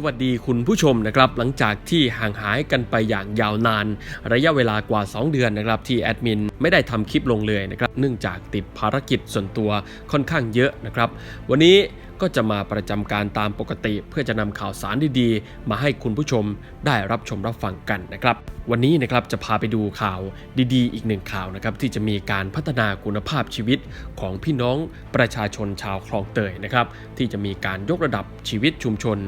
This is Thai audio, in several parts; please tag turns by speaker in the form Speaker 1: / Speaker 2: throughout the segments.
Speaker 1: สวัสดีคุณผู้ชมนะครับหลังจากที่ห่างหายกันไปอย่างยาวนาน ระยะเวลากว่า 2 เดือนนะครับที่แอดมินไม่ได้ทำคลิปลงเลยนะครับเนื่องจากติดภารกิจส่วนตัวค่อนข้างเยอะนะครับ วันนี้ก็จะมาประจำการตามปกติ เพื่อจะนำข่าวสารดีๆ มาให้คุณผู้ชมได้รับชมรับฟังกันนะครับ วันนี้นะครับจะพาไปดูข่าวดีๆ อีกหนึ่งข่าวนะครับที่จะมีการพัฒนาคุณภาพชีวิตของพี่น้องประชาชนชาวคลองเตยนะครับที่จะมีการยกระดับชีวิตชุมชน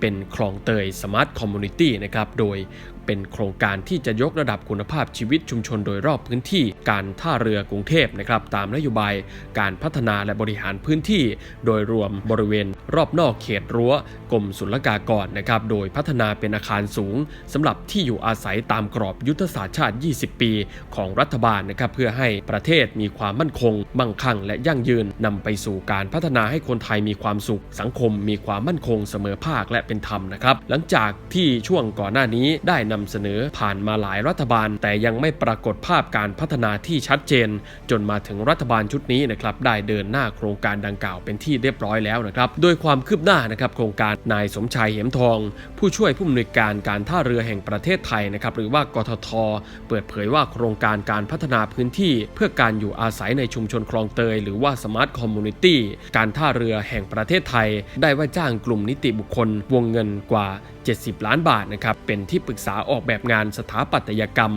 Speaker 1: เป็นคลองเตยสมาร์ทคอมมูนิตี้นะครับโดยเป็นโครงการที่จะยกระดับคุณภาพชีวิตชุมชนโดยรอบพื้นที่การท่าเรือกรุงเทพนะครับตามนโยบายการพัฒนาและบริหารพื้นที่ โดยรวมบริเวณรอบนอกเขตรั้วกรมศุลกากรนะครับโดยพัฒนาเป็นอาคารสูงสำหรับที่อยู่อาศัยตามกรอบยุทธศาสตร์ชาติ 20 ปี ของรัฐบาลนะครับเพื่อให้ประเทศมีความมั่นคงมั่งคั่งและยั่งยืนนำไปสู่การพัฒนาให้คนไทยมีความสุข สังคมมีความมั่นคงเสมอภาคและเป็นธรรมนะครับ หลังจากที่ช่วงก่อนหน้านี้ได้นำเสนอผ่านมาหลายรัฐบาล แต่ยังไม่ปรากฏภาพการพัฒนาที่ชัดเจน จนมาถึงรัฐบาลชุดนี้นะครับได้เดินหน้าโครงการดังกล่าวเป็นที่เรียบร้อยแล้วนะครับโดยความคืบหน้านะครับโครงการนายสมชายเหมทอง ผู้ช่วยผู้อำนวยการการท่าเรือแห่งประเทศไทยนะครับหรือว่ากทท เปิดเผยว่าโครงการการพัฒนาพื้นที่ เพื่อการอยู่อาศัยในชุมชนคลองเตย หรือว่าสมาร์ทคอมมูนิตี้การท่าเรือแห่งประเทศไทย ได้ว่าจ้างกลุ่มนิติบุคคลวงเงินกว่า 70 ล้านบาทนะครับเป็นที่ปรึกษาออกแบบงานสถาปัตยกรรม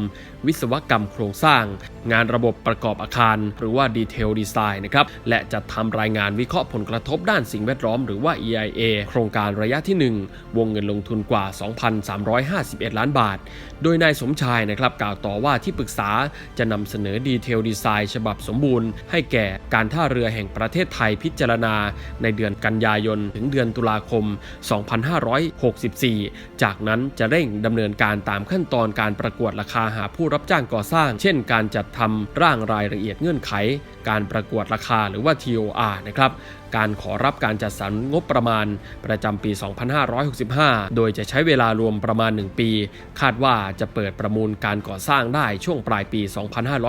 Speaker 1: วิศวกรรมโครงสร้าง งานระบบประกอบอาคาร หรือว่าดีเทลดีไซน์นะครับและจะทำรายงานวิเคราะห์ผลกระทบด้านสิ่งแวดล้อมหรือว่า EIA โครงการระยะที่ 1 วงเงินลงทุนกว่า 2,351 ล้านบาท โดยนายสมชายนะครับกล่าวต่อว่าที่ปรึกษาจะนำเสนอดีเทลดีไซน์ฉบับสมบูรณ์ ให้แก่การท่าเรือแห่งประเทศไทยพิจารณา ในเดือนกันยายนถึงเดือนตุลาคม 2564จากนั้นจะเร่งดำเนินการตามขั้นตอนการประกวดราคาหาผู้รับจ้างก่อสร้าง เช่น การจัดทำร่างรายละเอียดเงื่อนไข การประกวดราคาหรือว่า TOR นะครับ การขอรับการจัดสรรงบประมาณประจำปี 2565 โดยจะใช้เวลารวมประมาณ 1 ปี คาดว่าจะเปิดประมูลการก่อสร้างได้ช่วงปลายปี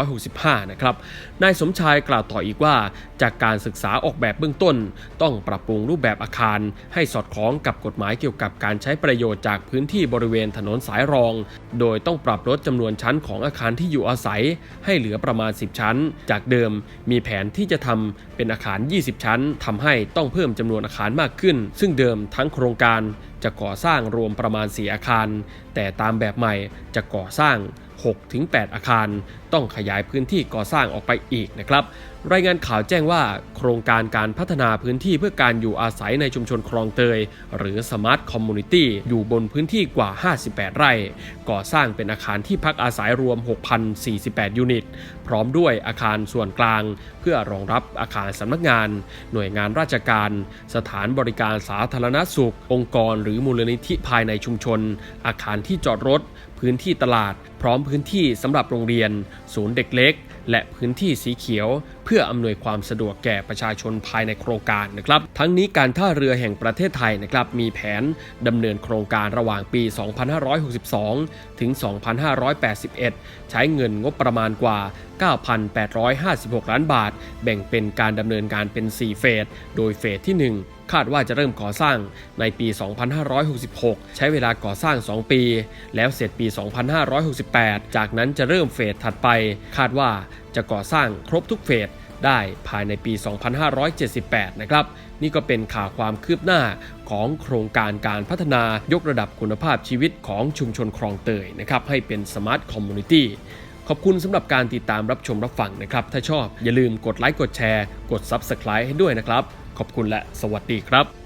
Speaker 1: 2565 นะครับ นายสมชายกล่าวต่ออีกว่า จากการศึกษาออกแบบเบื้องต้น ต้องปรับปรุงรูปแบบอาคาร ให้สอดคล้องกับกฎหมายเกี่ยวกับการใช้ประโยชน์จากพื้นที่บริเวณถนนสายรอง โดยต้องปรับลดจำนวนชั้นของอาคารที่อยู่อาศัย ให้เหลือประมาณ 10 ชั้น จากเดิมมีแผนที่จะทำเป็นอาคาร 20 ชั้นทำให้ต้องเพิ่มจำนวนอาคารมากขึ้น ซึ่งเดิมทั้งโครงการจะก่อสร้างรวมประมาณ 4 อาคาร แต่ตามแบบใหม่จะก่อสร้าง 6-8 อาคาร ต้องขยายพื้นที่ก่อสร้างออกไปอีกนะครับ รายงานข่าวแจ้งว่า โครงการการพัฒนาพื้นที่เพื่อการอยู่อาศัยในชุมชนคลองเตย หรือ Smart Community อยู่บนพื้นที่กว่า 58 ไร่ ก่อสร้างเป็นอาคารที่พักอาศัยรวม 6,048 ยูนิต พร้อมด้วยอาคารส่วนกลาง เพื่อรองรับอาคารสำนักงาน หน่วยงานราชการ สถานบริการสาธารณสุข องค์กร หรือมูลนิธิภายในชุมชน อาคารที่จอดรถ พื้นที่ตลาด พร้อมพื้นที่สำหรับโรงเรียน ศูนย์เด็กเล็กและพื้นที่สีเขียว เพื่ออำนวยความสะดวกแก่ประชาชนภายในโครงการนะครับ ทั้งนี้การท่าเรือแห่งประเทศไทยนะครับมีแผนดำเนินโครงการระหว่างปี 2562 ถึง 2581 ใช้เงินงบประมาณกว่า 9,856 ล้านบาท แบ่งเป็นการดำเนินการเป็น 4 เฟส โดยเฟสที่ 1 คาดว่าจะเริ่มก่อสร้างในปี 2566 ใช้เวลาก่อสร้าง 2 ปี แล้วเสร็จปี 2568 จากนั้นจะเริ่มเฟสถัดไป คาดว่าจะก่อสร้างครบทุกเฟสได้ภายในปี 2578 นะครับ นี่ก็เป็นข่าวความคืบหน้าของโครงการการพัฒนายกระดับคุณภาพชีวิตของชุมชนคลองเตยนะครับ ให้เป็นสมาร์ทคอมมูนิตี้ ขอบคุณสำหรับการติดตามรับชมรับฟังนะครับ ถ้าชอบอย่าลืมกดไลค์กดแชร์ กด Subscribe ให้ด้วยนะครับ ขอบคุณและสวัสดีครับ